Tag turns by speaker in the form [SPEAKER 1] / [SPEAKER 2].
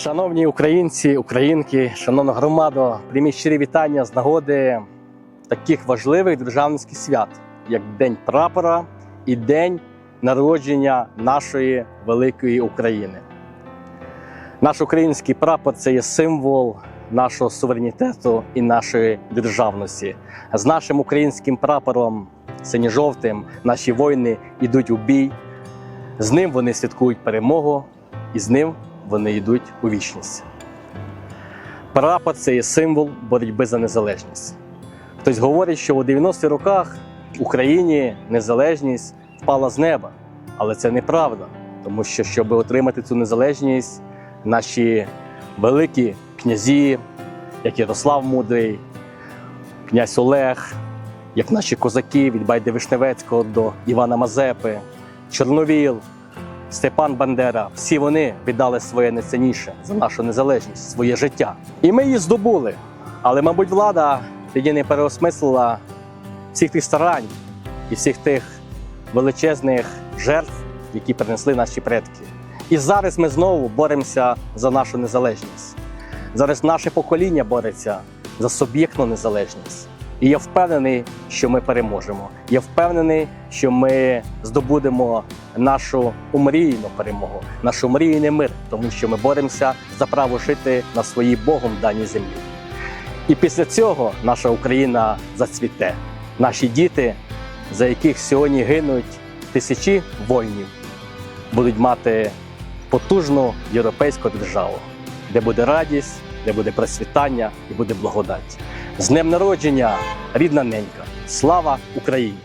[SPEAKER 1] Шановні українці, українки, шановна громада, прийміть щирі вітання з нагоди таких важливих державницьких свят, як День прапора і День народження нашої великої України. Наш український прапор це є символ нашого суверенітету і нашої державності. З нашим українським прапором синьо-жовтим наші воїни йдуть у бій. З ним вони святкують перемогу, і з ним вони йдуть у вічність. Прапор це є символ боротьби за незалежність. Хтось говорить, що у 90-х роках в Україні незалежність впала з неба, але це неправда, тому що, щоб отримати цю незалежність, наші великі князі, як Ярослав Мудрий, князь Олег, як наші козаки від Байди Вишневецького до Івана Мазепи, Чорновіл, Степан Бандера, всі вони віддали своє найцінніше за нашу незалежність, своє життя. І ми її здобули. Але, мабуть, влада тоді не переосмислила всіх тих старань і всіх тих величезних жертв, які принесли наші предки. І зараз ми знову боремося за нашу незалежність. Зараз наше покоління бореться за суб'єктну незалежність. І я впевнений, що ми переможемо. Я впевнений, що ми здобудемо нашу умрійну перемогу, наш умрійний мир, тому що ми боремося за право жити на своїй Богом даній землі. І після цього наша Україна зацвіте. Наші діти, за яких сьогодні гинуть тисячі воїнів, будуть мати потужну європейську державу, де буде радість, де буде процвітання і буде благодать. З днем народження, рідна ненька! Слава Україні!